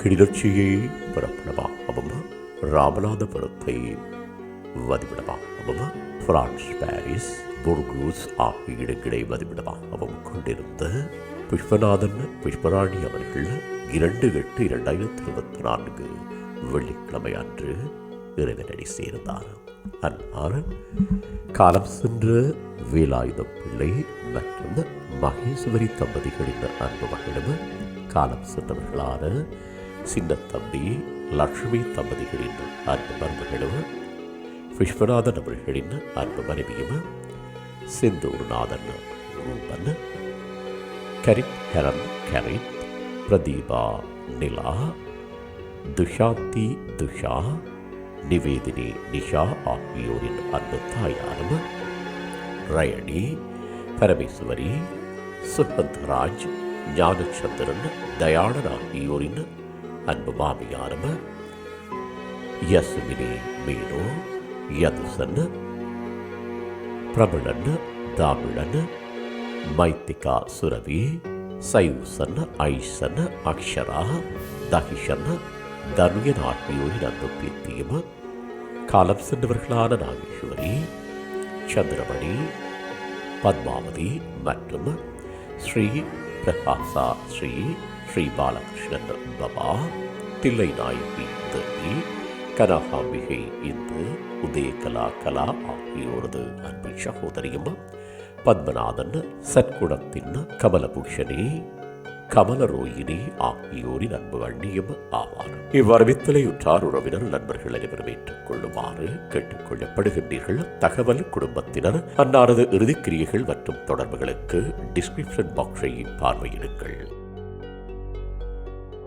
கிளிநொச்சியை புறப்படமாகவும் ராமநாதபுரத்தை வதிவிடமாகவும் France Paris புர்கூஸ் ஆகிய இடங்களை வதிவிடமாகவும் கொண்டிருந்த புஷ்பநாதன் புஷ்பராணி அவர்கள் இரண்டு எட்டு இரண்டாயிரத்தி இருபத்தி நான்கு வெள்ளிக்கிழமை அன்று இறைவனடி சேர்ந்தார். அன்னார் காலம் சென்ற வேலாயுதம் பிள்ளை மற்றும் மகேஸ்வரி தம்பதிகளின் அன்பு மகளும் காலம் சென்றவர்களான சின்ன தம்பி லட்சுமி தம்பதிகளின் அன்பு மருமகளும் விஸ்வநாதன் அவர்களின் அன்பு மனைவியும் செந்தூர்நாதன் ரூபன் கரித் ஹெரன் கரித் பிரதீபா நிலா துஷாந்தி துஷா நிவேதினி நிஷா ஆகியோரின் அன்பு தாயாரும் ரயணி பரமேஸ்வரி சுகந்தராஜ் ஞானச்சந்திரன் தயாளன் ஆகியோரின் அன்பு மாமியாரும் யசுமினி மீனு யதுசன் பிரபலன் தாமிழன் மைத்திகா சுரவி சயூசன் ஐசன் அக்ஷரா தகிஷன் தனுயன் ஆகியோரின் அன்பு பீத்தியும் காலம் சென்றவர்களான நாகேஸ்வரி சந்திரமணி பத்மாவதி மற்றும் ஸ்ரீ பிரகாசா ஸ்ரீ ஸ்ரீ பாலகிருஷ்ணன் பபா தில்லை நாயகி தேவி கனகாம்பிகை இந்து உதயகலா கலா ஆகியோரது அன்பின் சகோதரியும் பத்மநாதன் சற்குணத்தின் கமலபூஷணி கமலரோயினி ஆகியோரின் அன்பு அண்ணியும் ஆவார். இவ்வரவித்தலையுற்றார் உறவினர் நண்பர்கள் அனைவரும் ஏற்றுக் கொள்ளுமாறு கேட்டுக் கொள்ளப்படுகின்றீர்கள் தகவல் குடும்பத்தினர் அன்னாரது இறுதிக்கிரியைகள் மற்றும் தொடர்புகளுக்கு டிஸ்கிரிப்ஷன் பாக்ஸை பார்வையிடுங்கள்.